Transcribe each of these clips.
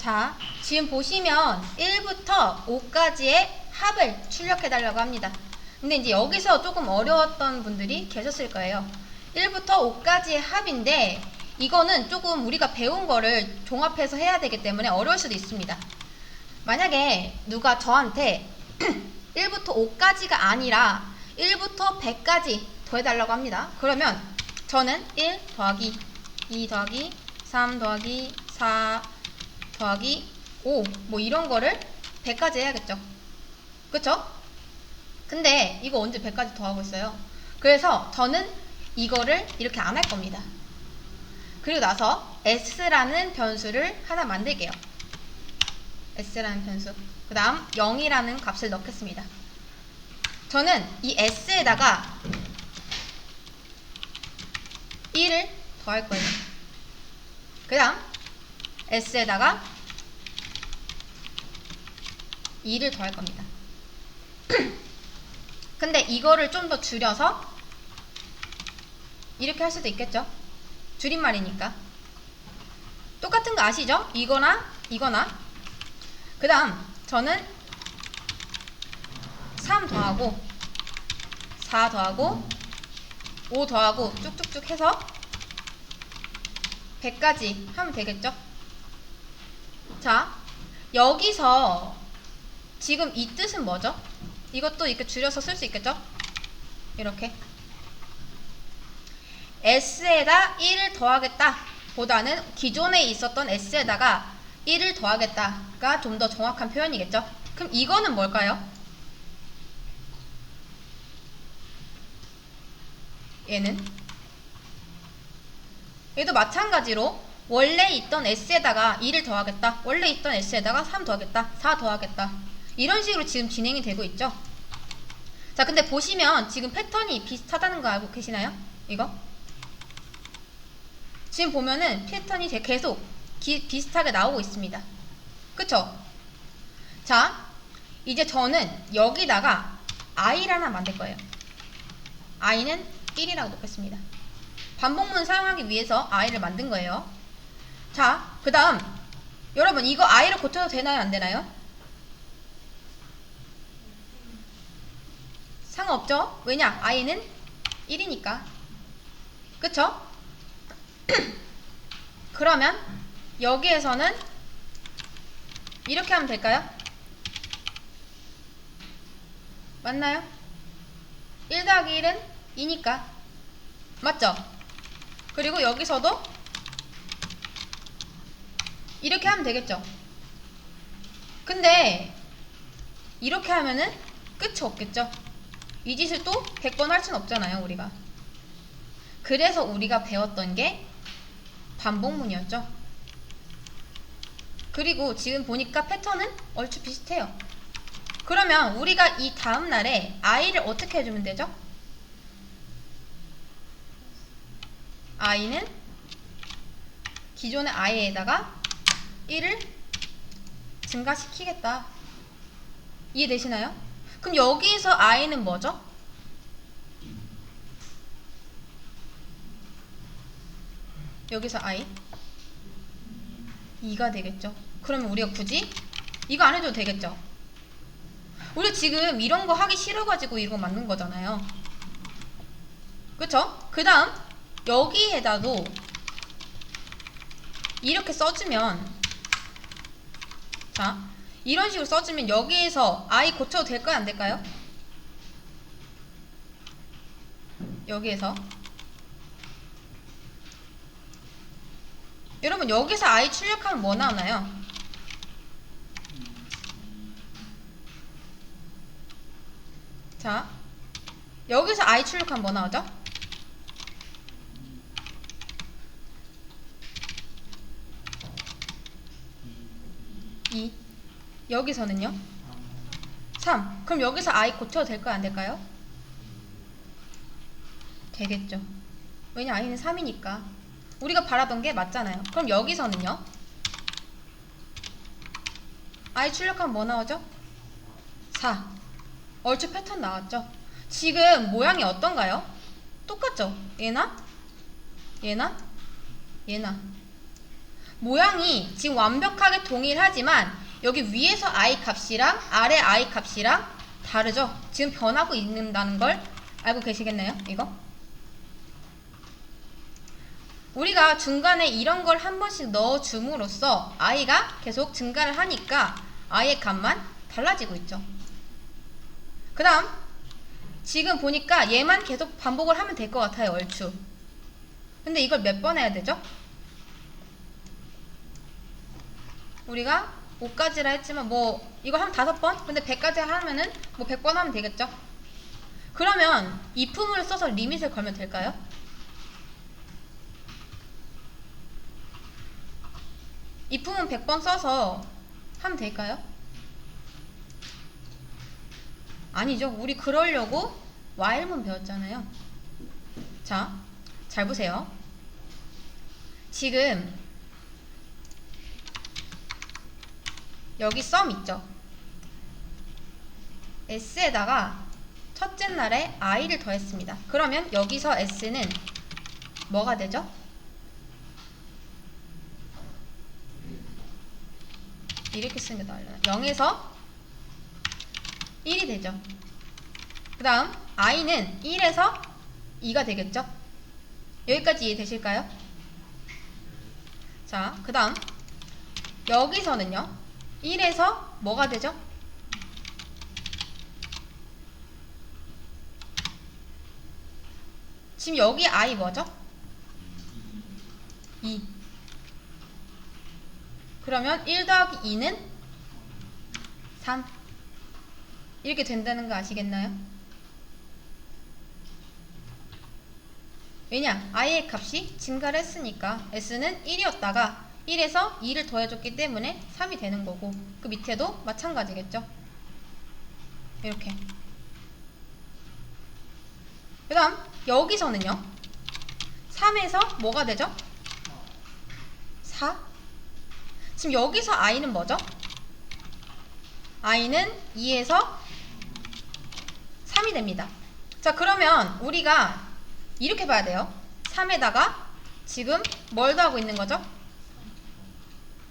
자, 지금 보시면 1부터 5까지의 합을 출력해달라고 합니다. 근데 이제 여기서 조금 어려웠던 분들이 계셨을 거예요. 1부터 5까지의 합인데 이거는 조금 우리가 배운 거를 종합해서 해야 되기 때문에 어려울 수도 있습니다. 만약에 누가 저한테 1부터 5까지가 아니라 1부터 100까지 더해달라고 합니다. 그러면 저는 1 더하기 2 더하기 3 더하기 4 더하기 5 뭐 이런 거를 100까지 해야겠죠. 그쵸? 근데 이거 언제 100까지 더하고 있어요? 그래서 저는 이거를 이렇게 안 할 겁니다. 그리고 나서 s라는 변수를 하나 만들게요. s라는 변수. 그 다음 0이라는 값을 넣겠습니다. 저는 이 s에다가 1을 더할 거예요. 그 다음 s에다가 2를 더할 겁니다. 근데 이거를 좀 더 줄여서 이렇게 할 수도 있겠죠? 줄임말이니까. 똑같은 거 아시죠? 이거나 이거나. 그 다음 저는 3 더하고 4 더하고 5 더하고 쭉쭉쭉 해서 100까지 하면 되겠죠? 자, 여기서 지금 이 뜻은 뭐죠? 이것도 이렇게 줄여서 쓸 수 있겠죠? 이렇게 s에다 1을 더하겠다 보다는 기존에 있었던 s에다가 1을 더하겠다가 좀 더 정확한 표현이겠죠? 그럼 이거는 뭘까요? 얘는 얘도 마찬가지로 원래 있던 s에다가 2를 더하겠다 원래 있던 s에다가 3 더하겠다 4 더하겠다 이런 식으로 지금 진행이 되고 있죠? 자 근데 보시면 지금 패턴이 비슷하다는 거 알고 계시나요? 이거? 지금 보면은 패턴이 제- 계속 기- 비슷하게 나오고 있습니다. 그쵸? 자 이제 저는 여기다가 i를 하나 만들 거예요. i는 1이라고 놓겠습니다. 반복문 사용하기 위해서 i를 만든 거예요. 자 그 다음 여러분 이거 i를 고쳐도 되나요? 안 되나요? 상관없죠? 왜냐? i는 1이니까. 그쵸? 그러면 여기에서는 이렇게 하면 될까요? 맞나요? 1 더하기 1은 2니까. 맞죠? 그리고 여기서도 이렇게 하면 되겠죠? 근데 이렇게 하면은 끝이 없겠죠? 이 짓을 또 100번 할 수는 없잖아요, 우리가. 그래서 우리가 배웠던 게 반복문이었죠. 그리고 지금 보니까 패턴은 얼추 비슷해요. 그러면 우리가 이 다음 날에 i를 어떻게 해주면 되죠? i는 기존의 i에다가 1을 증가시키겠다. 이해되시나요? 그럼 여기서 i는 뭐죠? 여기서 i 2가 되겠죠. 그러면 우리가 굳이 이거 안 해도 되겠죠. 우리 지금 이런 거 하기 싫어가지고 이거 만든 거잖아요. 그쵸? 그 다음 여기에다도 이렇게 써주면 자 이런 식으로 써주면 여기에서 i 고쳐도 될까요 안 될까요? 여기에서 여러분 여기서 i 출력하면 뭐 나오나요? 자 여기서 i 출력하면 뭐 나오죠? 2 여기서는요? 3 그럼 여기서 i 고쳐도 될까요 안 될까요? 되겠죠 왜냐 i는 3이니까 우리가 바라던 게 맞잖아요 그럼 여기서는요? i 출력하면 뭐 나오죠? 4 얼추 패턴 나왔죠? 지금 모양이 어떤가요? 똑같죠? 얘나? 얘나? 얘나 모양이 지금 완벽하게 동일하지만 여기 위에서 i 값이랑 아래 i 값이랑 다르죠? 지금 변하고 있는다는 걸 알고 계시겠나요? 이거? 우리가 중간에 이런 걸 한 번씩 넣어 줌으로써 i가 계속 증가를 하니까 i의 값만 달라지고 있죠. 그 다음 지금 보니까 얘만 계속 반복을 하면 될 것 같아요 얼추 근데 이걸 몇 번 해야 되죠? 우리가 5까지라 했지만 뭐 이거 한 다섯 번? 근데 100까지 하면은 뭐 100번 하면 되겠죠? 그러면 이 품을 써서 리밋을 걸면 될까요? 이 품은 100번 써서 하면 될까요? 아니죠. 우리 그러려고 while문 배웠잖아요. 자, 잘 보세요. 지금 여기 sum 있죠. s에다가 첫째 날에 i를 더했습니다. 그러면 여기서 s는 뭐가 되죠? 이렇게 쓰는 게 나으려나? 0에서 1이 되죠. 그 다음 i는 1에서 2가 되겠죠. 여기까지 이해되실까요? 자, 그 다음 여기서는요. 1에서 뭐가 되죠? 지금 여기 i 뭐죠? 2 그러면 1 더하기 2는 3 이렇게 된다는 거 아시겠나요? 왜냐? i의 값이 증가를 했으니까 s는 1이었다가 1에서 2를 더해줬기 때문에 3이 되는 거고 그 밑에도 마찬가지겠죠? 이렇게 그 다음 여기서는요 3에서 뭐가 되죠? 4 지금 여기서 i는 뭐죠? i는 2에서 3이 됩니다. 자, 그러면 우리가 이렇게 봐야 돼요. 3에다가 지금 뭘 더하고 있는 거죠?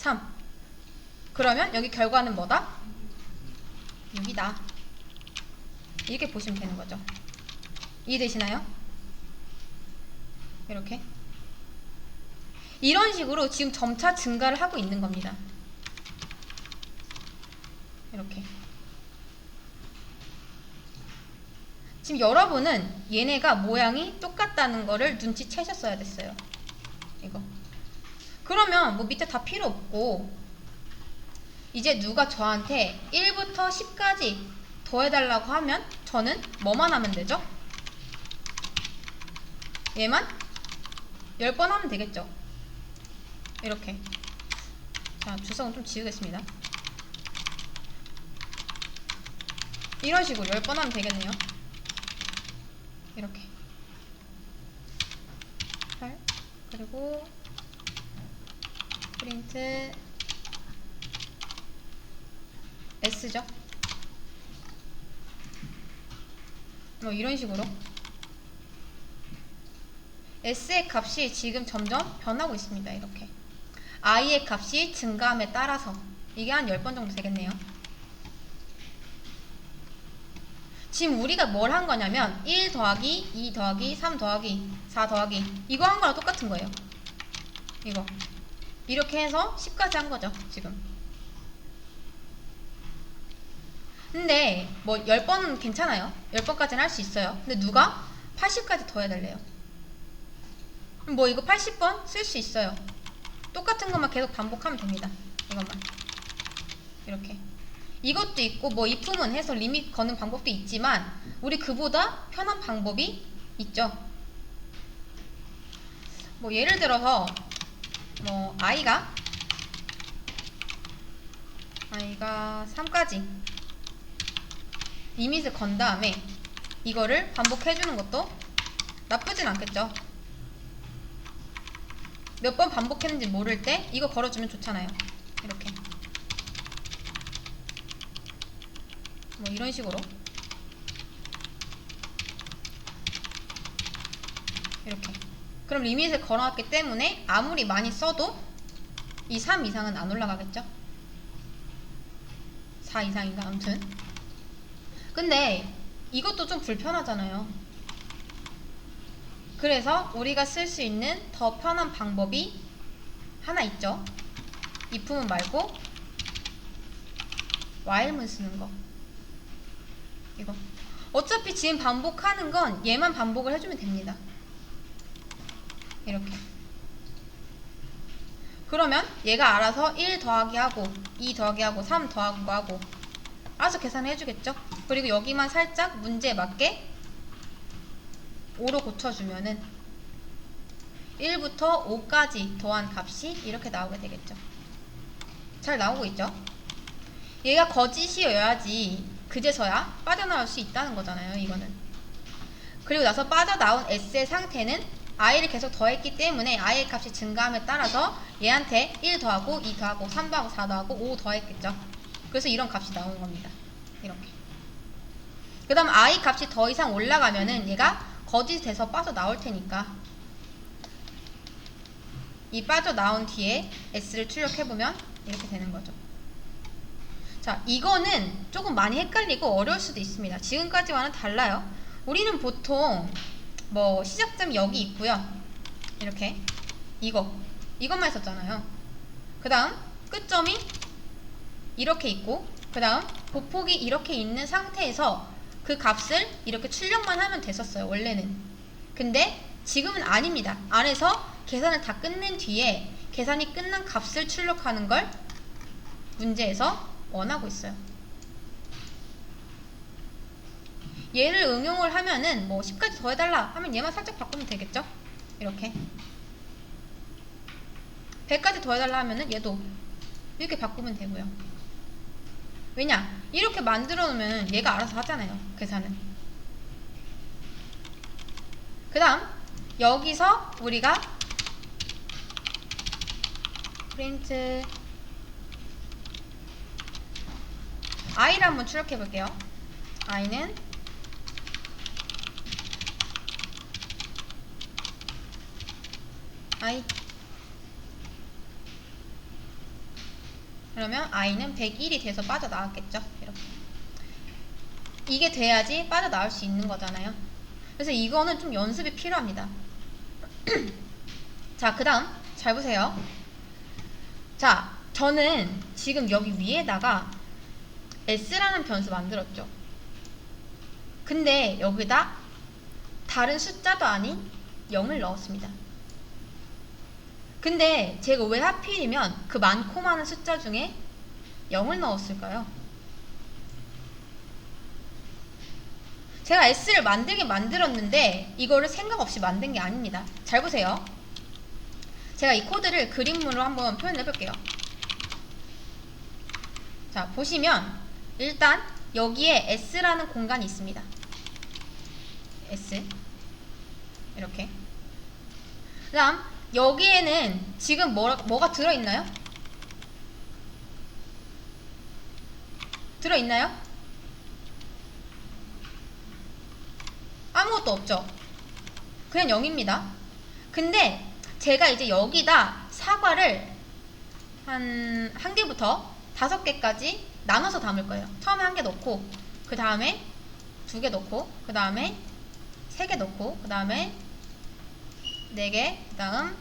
3. 그러면 여기 결과는 뭐다? 6이다. 이렇게 보시면 되는 거죠. 이해되시나요? 이렇게. 이런 식으로 지금 점차 증가를 하고 있는 겁니다. 이렇게. 지금 여러분은 얘네가 모양이 똑같다는 거를 눈치채셨어야 됐어요. 이거. 그러면 뭐 밑에 다 필요 없고 이제 누가 저한테 1부터 10까지 더해달라고 하면 저는 뭐만 하면 되죠? 얘만 10번 하면 되겠죠? 이렇게. 자, 주석은 좀 지우겠습니다. 이런 식으로 10번 하면 되겠네요. 이렇게. 8. 그리고 프린트 S죠. 뭐 이런 식으로 S의 값이 지금 점점 변하고 있습니다. 이렇게. I의 값이 증가함에 따라서 이게 한 10번 정도 되겠네요. 지금 우리가 뭘 한 거냐면 1 더하기 2 더하기 3 더하기 4 더하기 이거 한 거랑 똑같은 거예요. 이거. 이렇게 해서 10까지 한 거죠. 지금. 근데 뭐 10번은 괜찮아요. 10번까지는 할 수 있어요. 근데 누가 80까지 더 해달래요. 뭐 이거 80번 쓸 수 있어요. 똑같은 것만 계속 반복하면 됩니다. 이것만. 이렇게. 이것도 있고 뭐 이품은 해서 리밋 거는 방법도 있지만 우리 그보다 편한 방법이 있죠. 뭐 예를 들어서 뭐 i가 i가 3까지 리밋을 건 다음에 이거를 반복해 주는 것도 나쁘진 않겠죠. 몇 번 반복했는지 모를 때 이거 걸어주면 좋잖아요. 이렇게. 뭐 이런 식으로 이렇게 그럼 리밋을 걸어놨기 때문에 아무리 많이 써도 이 3 이상은 안 올라가겠죠? 4 이상인가? 아무튼. 근데 이것도 좀 불편하잖아요. 그래서 우리가 쓸 수 있는 더 편한 방법이 하나 있죠? 이품은 말고 while문 쓰는 거. 이거. 어차피 지금 반복하는 건 얘만 반복을 해주면 됩니다 이렇게. 그러면 얘가 알아서 1 더하기 하고 2 더하기 하고 3 더하기 하고 알아서 계산을 해주겠죠? 그리고 여기만 살짝 문제에 맞게 5로 고쳐주면은 1부터 5까지 더한 값이 이렇게 나오게 되겠죠? 잘 나오고 있죠? 얘가 거짓이어야지 그제서야 빠져나올 수 있다는 거잖아요 이거는. 그리고 나서 빠져나온 S의 상태는 i를 계속 더했기 때문에 i의 값이 증가함에 따라서 얘한테 1 더하고 2 더하고 3 더하고 4 더하고 5 더했겠죠. 그래서 이런 값이 나오는 겁니다. 이렇게. 그 다음 i 값이 더 이상 올라가면은 얘가 거짓이 돼서 빠져나올 테니까 이 빠져나온 뒤에 s를 출력해보면 이렇게 되는 거죠. 자, 이거는 조금 많이 헷갈리고 어려울 수도 있습니다. 지금까지와는 달라요. 우리는 보통 뭐 시작점이 여기 있고요. 이렇게 이거 이것만 했었잖아요. 그 다음 끝점이 이렇게 있고 그 다음 보폭이 이렇게 있는 상태에서 그 값을 이렇게 출력만 하면 됐었어요. 원래는. 근데 지금은 아닙니다. 안에서 계산을 다 끝낸 뒤에 계산이 끝난 값을 출력하는 걸 문제에서 원하고 있어요. 얘를 응용을 하면은 뭐 10까지 더해달라 하면 얘만 살짝 바꾸면 되겠죠? 이렇게 100까지 더해달라 하면은 얘도 이렇게 바꾸면 되고요 왜냐? 이렇게 만들어 놓으면 얘가 알아서 하잖아요 계산은 그 다음 여기서 우리가 프린트 i를 한번 출력해 볼게요 i는 i 그러면 i는 101이 돼서 빠져나왔겠죠? 이렇게. 이게 돼야지 빠져나올 수 있는 거잖아요. 그래서 이거는 좀 연습이 필요합니다. 자 그 다음. 잘 보세요. 자 저는 지금 여기 위에다가 s라는 변수 만들었죠. 근데 여기다 다른 숫자도 아닌 0을 넣었습니다 근데 제가 왜 하필이면 그 많고 많은 숫자 중에 0을 넣었을까요? 제가 S를 만들긴 만들었는데 이거를 생각 없이 만든 게 아닙니다. 잘 보세요. 제가 이 코드를 그림으로 한번 표현해 볼게요. 자, 보시면 일단 여기에 S라는 공간이 있습니다. S 이렇게 그 다음 여기에는 지금 뭐, 뭐가 들어있나요? 들어있나요? 아무것도 없죠. 그냥 0입니다. 근데 제가 이제 여기다 사과를 한, 한 개부터 다섯 개까지 나눠서 담을 거예요. 처음에 한 개 넣고, 그 다음에 두 개 넣고, 그 다음에 세 개 넣고, 그 다음에 4개, 그 다음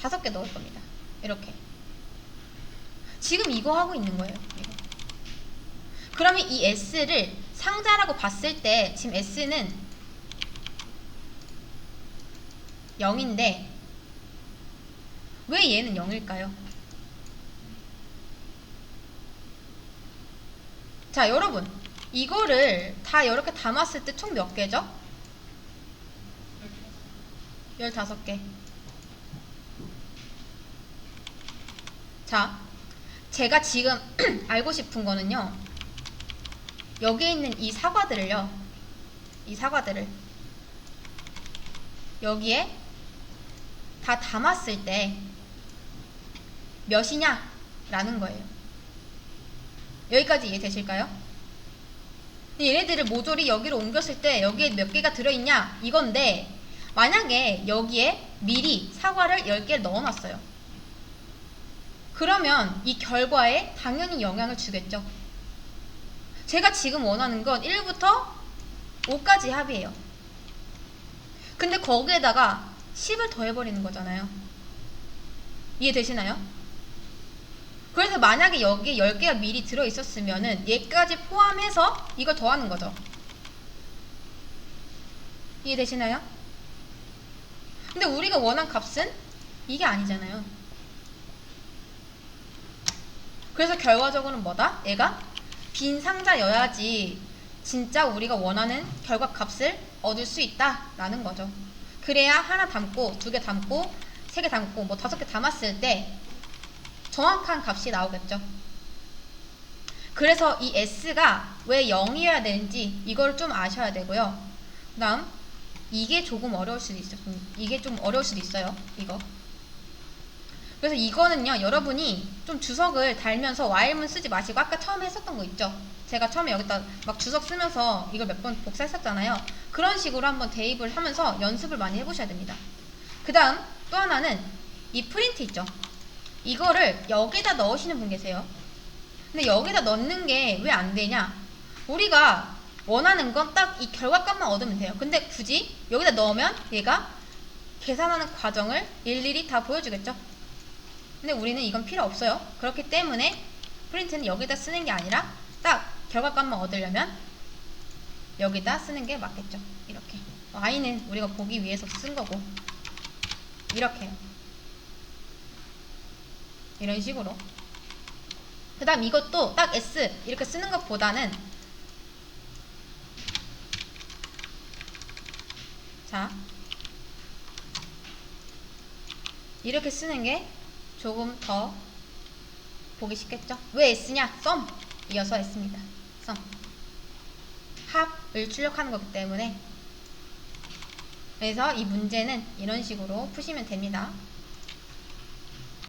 5개 넣을 겁니다. 이렇게. 지금 이거 하고 있는 거예요. 이거. 그러면 이 S를 상자라고 봤을 때 지금 S는 0인데 왜 얘는 0일까요? 자 여러분 이거를 다 이렇게 담았을 때 총 몇 개죠? 15개. 자, 제가 지금 알고 싶은 거는요. 여기에 있는 이 사과들을요. 이 사과들을 여기에 다 담았을 때 몇이냐? 라는 거예요. 여기까지 이해되실까요? 얘네들을 모조리 여기로 옮겼을 때 여기에 몇 개가 들어있냐? 이건데 만약에 여기에 미리 사과를 10개 넣어놨어요. 그러면 이 결과에 당연히 영향을 주겠죠. 제가 지금 원하는 건 1부터 5까지 합이에요. 근데 거기에다가 10을 더해버리는 거잖아요. 이해되시나요? 그래서 만약에 여기 10개가 미리 들어있었으면은 얘까지 포함해서 이걸 더하는 거죠. 이해되시나요? 근데 우리가 원한 값은 이게 아니잖아요. 그래서 결과적으로는 뭐다? 얘가 빈 상자여야지 진짜 우리가 원하는 결과 값을 얻을 수 있다라는 거죠. 그래야 하나 담고 두 개 담고 세 개 담고 뭐 다섯 개 담았을 때 정확한 값이 나오겠죠. 그래서 이 s가 왜 0이어야 되는지 이걸 좀 아셔야 되고요. 그 다음 이게 조금 어려울 수도 있어요. 이게 좀 어려울 수도 있어요. 이거. 그래서 이거는요, 여러분이 좀 주석을 달면서 와일문 쓰지 마시고 아까 처음에 했었던 거 있죠? 제가 처음에 여기다 막 주석 쓰면서 이걸 몇 번 복사했었잖아요. 그런 식으로 한번 대입을 하면서 연습을 많이 해보셔야 됩니다. 그 다음 또 하나는 이 프린트 있죠? 이거를 여기다 넣으시는 분 계세요. 근데 여기다 넣는 게 왜 안 되냐? 우리가 원하는 건 딱 이 결과값만 얻으면 돼요. 근데 굳이 여기다 넣으면 얘가 계산하는 과정을 일일이 다 보여주겠죠? 근데 우리는 이건 필요 없어요. 그렇기 때문에 프린트는 여기다 쓰는 게 아니라 딱 결과값만 얻으려면 여기다 쓰는 게 맞겠죠. 이렇게. y는 우리가 보기 위해서 쓴 거고 이렇게요. 이런 식으로. 그 다음 이것도 딱 s 이렇게 쓰는 것보다는 자 이렇게 쓰는 게 조금 더 보기 쉽겠죠? 왜 S냐? 썸! 이어서 S입니다. 썸. 합을 출력하는 거기 때문에 그래서 이 문제는 이런 식으로 푸시면 됩니다.